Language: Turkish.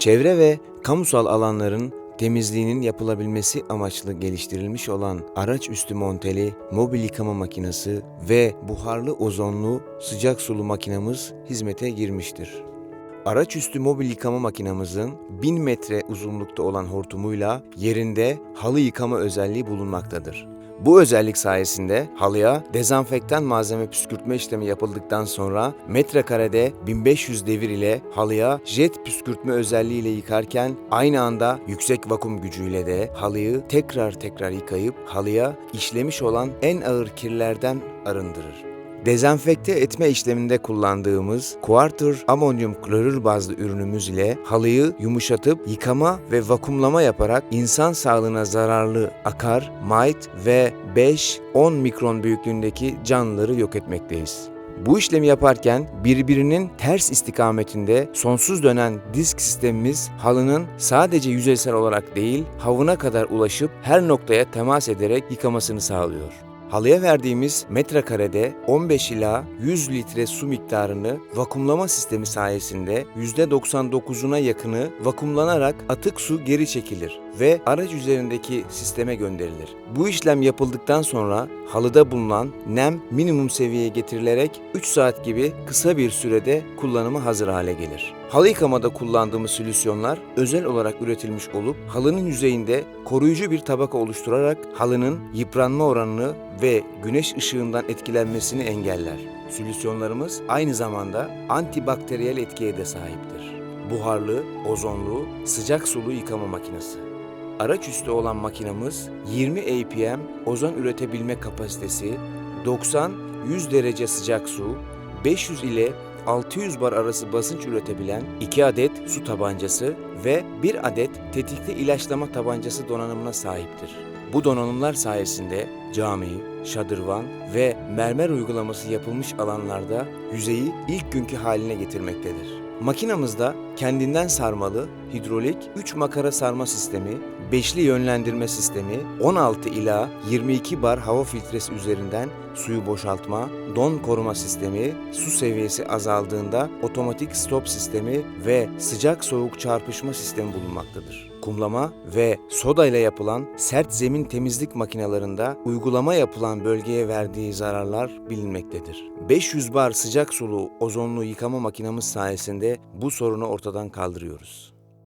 Çevre ve kamusal alanların temizliğinin yapılabilmesi amaçlı geliştirilmiş olan araç üstü monteli mobil yıkama makinesi ve buharlı ozonlu sıcak sulu makinamız hizmete girmiştir. Araç üstü mobil yıkama makinamızın 1000 metre uzunlukta olan hortumuyla yerinde halı yıkama özelliği bulunmaktadır. Bu özellik sayesinde halıya dezenfektan malzeme püskürtme işlemi yapıldıktan sonra metrekarede 1500 devir ile halıya jet püskürtme özelliğiyle yıkarken aynı anda yüksek vakum gücüyle de halıyı tekrar tekrar yıkayıp halıya işlemiş olan en ağır kirlerden arındırır. Dezenfekte etme işleminde kullandığımız Quarter amonyum klorür bazlı ürünümüz ile halıyı yumuşatıp yıkama ve vakumlama yaparak insan sağlığına zararlı akar, mite ve 5-10 mikron büyüklüğündeki canlıları yok etmekteyiz. Bu işlemi yaparken birbirinin ters istikametinde sonsuz dönen disk sistemimiz halının sadece yüzeysel olarak değil havuna kadar ulaşıp her noktaya temas ederek yıkamasını sağlıyor. Halıya verdiğimiz metrekarede 15 ila 100 litre su miktarını vakumlama sistemi sayesinde %99'una yakını vakumlanarak atık su geri çekilir ve araç üzerindeki sisteme gönderilir. Bu işlem yapıldıktan sonra halıda bulunan nem minimum seviyeye getirilerek 3 saat gibi kısa bir sürede kullanıma hazır hale gelir. Halı yıkamada kullandığımız solüsyonlar özel olarak üretilmiş olup halının yüzeyinde koruyucu bir tabaka oluşturarak halının yıpranma oranını ve güneş ışığından etkilenmesini engeller. Solüsyonlarımız aynı zamanda antibakteriyel etkiye de sahiptir. Buharlı, ozonlu, sıcak sulu yıkama makinesi. Araç üstü olan makinamız 20 APM ozon üretebilme kapasitesi, 90-100 derece sıcak su, 500 ile 600 bar arası basınç üretebilen 2 adet su tabancası ve 1 adet tetikli ilaçlama tabancası donanımına sahiptir. Bu donanımlar sayesinde cami, şadırvan ve mermer uygulaması yapılmış alanlarda yüzeyi ilk günkü haline getirmektedir. Makinamızda kendinden sarmalı, hidrolik 3 makara sarma sistemi, beşli yönlendirme sistemi, 16 ila 22 bar hava filtresi üzerinden suyu boşaltma, don koruma sistemi, su seviyesi azaldığında otomatik stop sistemi ve sıcak soğuk çarpışma sistemi bulunmaktadır. Kumlama ve soda ile yapılan sert zemin temizlik makinalarında uygulama yapılan bölgeye verdiği zararlar bilinmektedir. 500 bar sıcak sulu ozonlu yıkama makinamız sayesinde bu sorunu ortadan kaldırıyoruz.